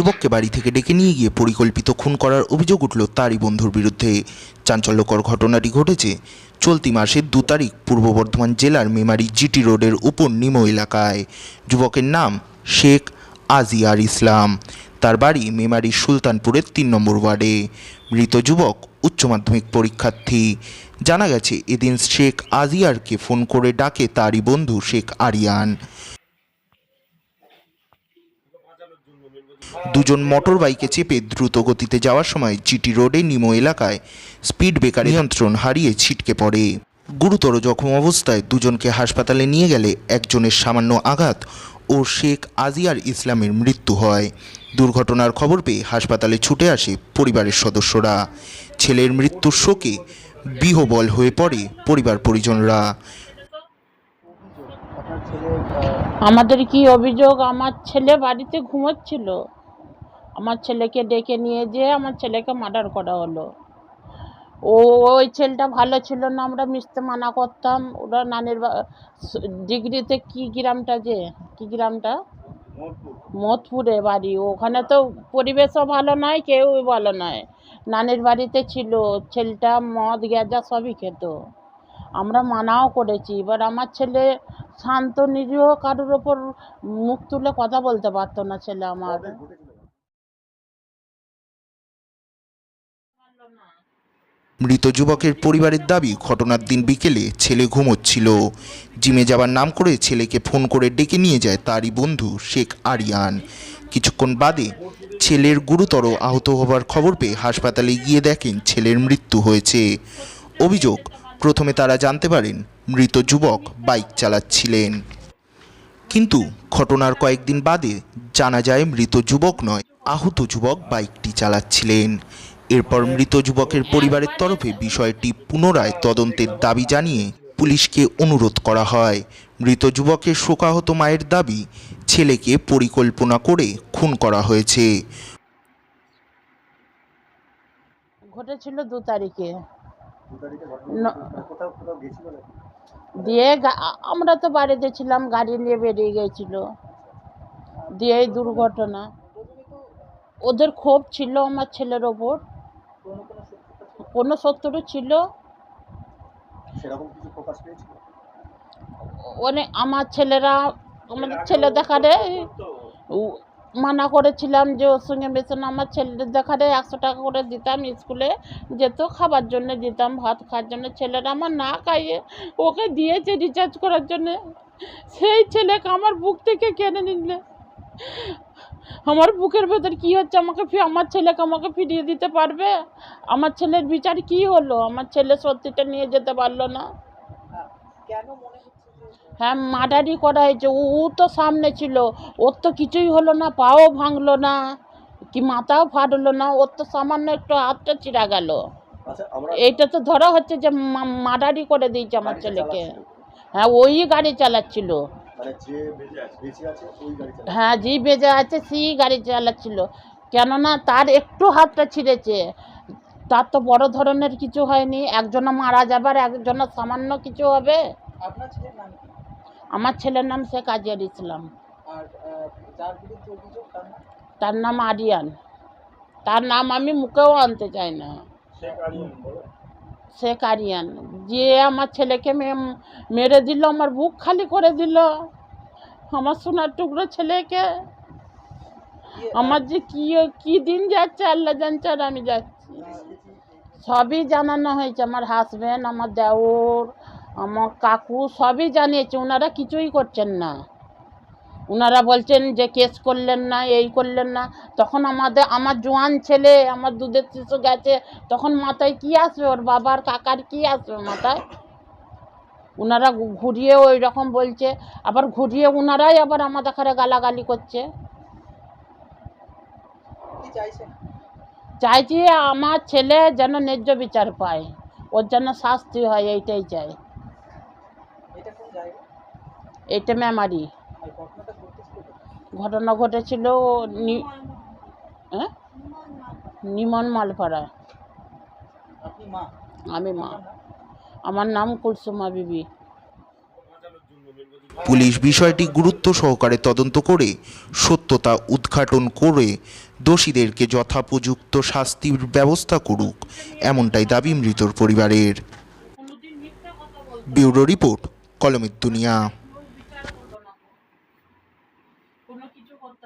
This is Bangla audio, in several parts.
যুবককে বাড়ি থেকে ডেকে নিয়ে গিয়ে পরিকল্পিত খুন করার অভিযোগ উঠল তারই বন্ধুর বিরুদ্ধে। চাঞ্চল্যকর ঘটনাটি ঘটেছে চলতি মাসের দু তারিখ পূর্ব বর্ধমান জেলার মেমারি জিটি রোডের উপর নিমো এলাকায়। যুবকের নাম শেখ আজিয়ার ইসলাম। তার বাড়ি মেমারি সুলতানপুরের তিন নম্বর ওয়ার্ডে। মৃত যুবক উচ্চ মাধ্যমিক পরীক্ষার্থী। জানা গেছে, এদিন শেখ আজিয়ারকে ফোন করে ডাকে তারই বন্ধু শেখ আরিয়ান। দুজন মোটর বাইকে চেপে দ্রুত গতিতে যাওয়ার সময় জিটি রোডে নিমো এলাকায় স্পিড ব্রেকার নিয়ন্ত্রণ হারিয়ে ছিটকে পড়ে। গুরুতর জখম অবস্থায় দুজনকে হাসপাতালে নিয়ে গেলে একজনের সামান্য আঘাত ও শেখ আজিয়ার ইসলামের মৃত্যু হয়। দুর্ঘটনার খবর পেয়ে হাসপাতালে ছুটে আসে পরিবারের সদস্যরা। ছেলের মৃত্যুর শোকে বিহবল হয়ে পড়ে পরিবার পরিজনরা। আমাদের কি অভিযোগ? আমার ছেলে বাড়িতে ঘুমোচ্ছিল। আমার ছেলেকে ডেকে নিয়ে যেয়ে আমার ছেলেকে মার্ডার করা হলো। ও, ওই ছেলেটা ভালো ছিল না, আমরা মিশতে মানা করতাম। ওরা নানির ডিগ্রিতে কি গ্রামটা যে? কি গ্রামটা? মধপুরে বাড়ি। ওখানে তো পরিবেশও ভালো নয় কেউ ভালো নয় নানির বাড়িতে ছিল, ছেলেটা মদ গেজা সবই খেত। আমরা মানাও করেছি। এবার আমার ছেলে শান্ত, নিরীহ, কারোর ওপর মুখ তুলে কথা বলতে পারতো না ছেলে আমার। মৃত যুবকের পরিবারের দাবি, ঘটনার দিন বিকেলে ছেলে ঘুমোচ্ছিল। জিমে যাবার নাম করে ছেলেকে ফোন করে ডেকে নিয়ে যায় তারই বন্ধু শেখ আরিয়ান। কিছুক্ষণ বাদে ছেলের গুরুতর আহত হবার খবর পেয়ে হাসপাতালে গিয়ে দেখেন ছেলের মৃত্যু হয়েছে। অভিযোগ, প্রথমে তারা জানতে পারেন মৃত যুবক বাইক চালাচ্ছিলেন। কিন্তু ঘটনার কয়েকদিন বাদে জানা যায় মৃত যুবক নয়, আহত যুবক বাইকটি চালাচ্ছিলেন। এরপর মৃত যুবকের পরিবারের তরফে বিষয়টি পুনরায় তদন্তের দাবি জানিয়ে পুলিশকে অনুরোধ করা হয়। মৃত যুবকের শোকাহত মায়ের দাবি ছেলেকে পরিকল্পনা করে খুন করা হয়েছে। ঘটেছিল দু তারিখে। দিয়ে গা- আমরা তো বাড়িতে ছিলাম গাড়ি নিয়ে বেরিয়ে গেছিল। দিয়ে এই দুর্ঘটনা। ওদের ক্ষোভ ছিল আমার ছেলের ওপর। কোনো সত্তরও ছিল। অনেক আমার ছেলেরা আমাদের ছেলে দেখারে মানা করেছিলাম যে ওর সঙ্গে মেশো না আমার ছেলেদের দেখারে একশো টাকা করে দিতাম স্কুলে যেত খাবার জন্য দিতাম ভাত খাওয়ার জন্য। ছেলেরা আমার না খাইয়ে ওকে দিয়েছে রিচার্জ করার জন্যে। সেই ছেলেকে আমার বুক থেকে কেনে নিলে। আমার বুকের ভেতর কী হচ্ছে? আমাকে ফি- আমার ছেলেকে আমাকে ফিরিয়ে দিতে পারবে? আমার ছেলের বিচার কী হলো? আমার ছেলে সত্যিটা নিয়ে যেতে পারল না। হ্যাঁ মার্ডারই করা হয়েছে। ও তো সামনে ছিল। ওর তো কিছুই হলো না পাও ভাঙলো না কি মাথাও ফাটলো না ওর তো সামান্য একটু হাতটা চিরা গেল। আচ্ছা এইটা তো ধরা হচ্ছে যে মার্ডারই করে দিয়েছে আমার ছেলেকে। হ্যাঁ ওই গাড়ি চালাচ্ছিল। মানে যে বেঁচে আছে ওই গাড়ি চালাচ্ছে। হ্যাঁ জি বেজে আছে সেই গাড়ি চালাচ্ছিল। কেননা তার একটু হাতটা ছিঁড়েছে। তার তো বড় ধরনের কিছু হয়নি। একজনা মারা যাবে আর একজনা সামান্য কিছু হবে। আমার ছেলের নাম শেখ আজিয়ার ইসলাম। আর আহ, যার বিরুদ্ধে অভিযোগ তার নাম? তার নাম আরিয়ান। তার নাম আমি মুখেও আনতে চাই না। শেখ আরিয়ান যে আমার ছেলেকে মেরে দিল, আমার বুক খালি করে দিল। আমার সোনার টুকরো ছেলেকে। আমার যে কি কি দিন যাচ্ছে, আল্লাহ জানছে আর আমি যাচ্ছি। সবই জানানো হয়েছে। আমার হাজব্যান্ড আমার দেওর, আমার কাকু সবই জানিয়েছে। ওনারা কিছুই করছেন না। ওনারা বলছেন যে কেস করলেন না এই করলেন না। তখন আমাদের আমার জোয়ান ছেলে আমার দুধের শিশু গেছে তখন মাথায় কি আসবে? ওর বাবার কাকার কি আসবে মাথায়? ওনারা ঘুরিয়ে ওই রকম বলছে আবার ঘুরিয়ে ওনারাই আবার আমাদের ঘরে গালাগালি করছে। চাইছি? আমার ছেলে যেন ন্যায্য বিচার পায় ওর যেন শাস্তি হয় এইটাই চাই। এটা কোন জায়গা এইটা মেমারি আর ঘটনাটা ঘটেছিল কোথায়? ঘটনা ঘটেছিল নি- হ্যাঁ নিমন মালপাড়া মা? আমি মা। আমার নাম কুলসুমা বিবি। পুলিশ বিষয়টি গুরুত্ব সহকারে তদন্ত করে সত্যতা উদ্ঘাটন করে দোষীদেরকে যথোপযুক্ত শাস্তির ব্যবস্থা করুক এমনটাই দাবি মৃতর পরিবারের। ব্যুরো রিপোর্ট কলমের দুনিয়া।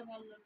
কোনো